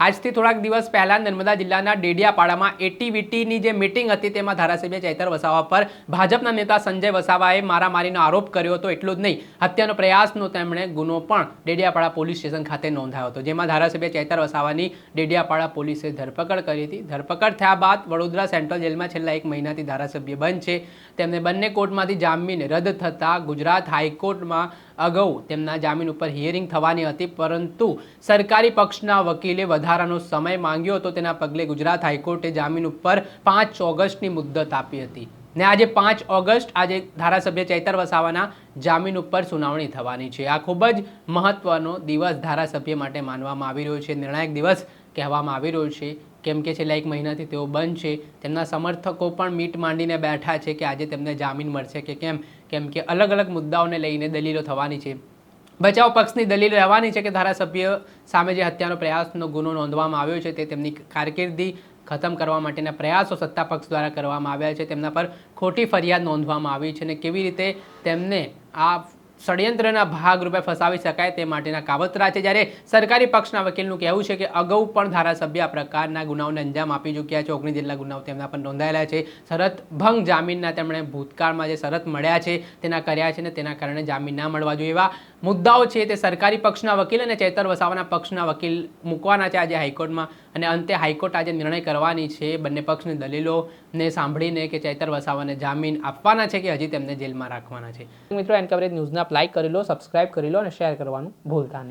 આજથી થોડાક દિવસ પહેલા નર્મદા જિલ્લાના ડેડિયાપાડામાં એટીવીટીની જે મિટિંગ હતી તેમાં ધારાસભ્ય ચૈતર વસાવા પર ભાજપના નેતા સંજય વસાવાએ મારામારીનો આરોપ કર્યો હતો, એટલું જ નહીં. હત્યાનો પ્રયાસનો તેમણે ગુનો પણ ડેડિયાપાડા પોલીસ સ્ટેશન ખાતે નોંધાયો હતો, જેમાં ધારાસભ્ય ચૈતર વસાવાની ડેડિયાપાડા પોલીસે ધરપકડ કરી હતી. ધરપકડ થયા બાદ વડોદરા સેન્ટ્રલ જેલમાં છેલ્લા એક મહિનાથી ધારાસભ્ય બંધ છે. તેમને બંને કોર્ટમાંથી જામીન રદ થતાં ગુજરાત હાઈકોર્ટમાં અગાઉ તેમના જામીન ઉપર હિયરિંગ થવાની હતી, પરંતુ સરકારી પક્ષના વકીલે વધારાનો સમય માંગ્યો હતો તેના પગલે ગુજરાત હાઈકોર્ટે જામીન ઉપર પાંચ ઓગસ્ટની મુદ્દત આપી હતી. ને આજે પાંચ ઓગસ્ટ આજે ધારાસભ્ય ચૈતર વસાવાના જામીન ઉપર સુનાવણી થવાની છે. આ ખૂબ જ મહત્વનો દિવસ ધારાસભ્ય માટે માનવામાં આવી રહ્યો છે. નિર્ણાયક દિવસ કહેવામાં આવી રહ્યો છે. કેમ કે છેલ્લા એક મહિનાથી તેઓ બંધ છે. તેમના સમર્થકો પણ મીટ માંડીને બેઠા છે કે આજે તેમને જામીન મળશે કે કેમ? કેમ કે અલગ અલગ મુદ્દાઓને લઈને દલીલો થવાની છે. બચાવ પક્ષની દલીલ રહેવાની છે કે ધારાસભ્ય સામે જે હત્યાનો પ્રયાસનો ગુનો નોંધવામાં આવ્યો છે તે તેમની કારકિર્દી ખતમ કરવા માટેના પ્રયાસો સત્તા પક્ષ દ્વારા કરવામાં આવ્યા છે. તેમના પર ખોટી ફરિયાદ નોંધવામાં આવી છે અને કેવી રીતે તેમને આ ષડયંત્રના ભાગરૂપે ફસાવી શકાય તે માટેના કાવતરા છે. જ્યારે સરકારી પક્ષના વકીલનું કહેવું છે કે અગાઉ પણ ધારાસભ્ય આ પ્રકારના ગુનાઓને અંજામ આપી ચૂક્યા છે. ઓગણીસ જેટલા ગુનાઓ તેમના પર નોંધાયેલા છે. શરત ભંગ જામીનના તેમણે ભૂતકાળમાં જે શરત મળ્યા છે તેના કર્યા છે ને તેના કારણે જામીન ના મળવા જોઈએ. એવા મુદ્દાઓ છે તે સરકારી પક્ષના વકીલ અને ચેતર વસાવાના પક્ષના વકીલ મૂકવાના છે આજે હાઈકોર્ટમાં અને અંતે હાઈકોર્ટ આજે નિર્ણય કરવાની છે. બંને પક્ષની દલીલોને સાંભળીને કે ચેતર વસાવાને જામીન આપવાના છે કે હજી તેમને જેલમાં રાખવાના છે. મિત્રો, એન કવરેજ ન્યૂઝના લાઈક કરી લો સબસ્ક્રાઇબ કરી લો અને શેર કરવાનું ભૂલતા નહીં.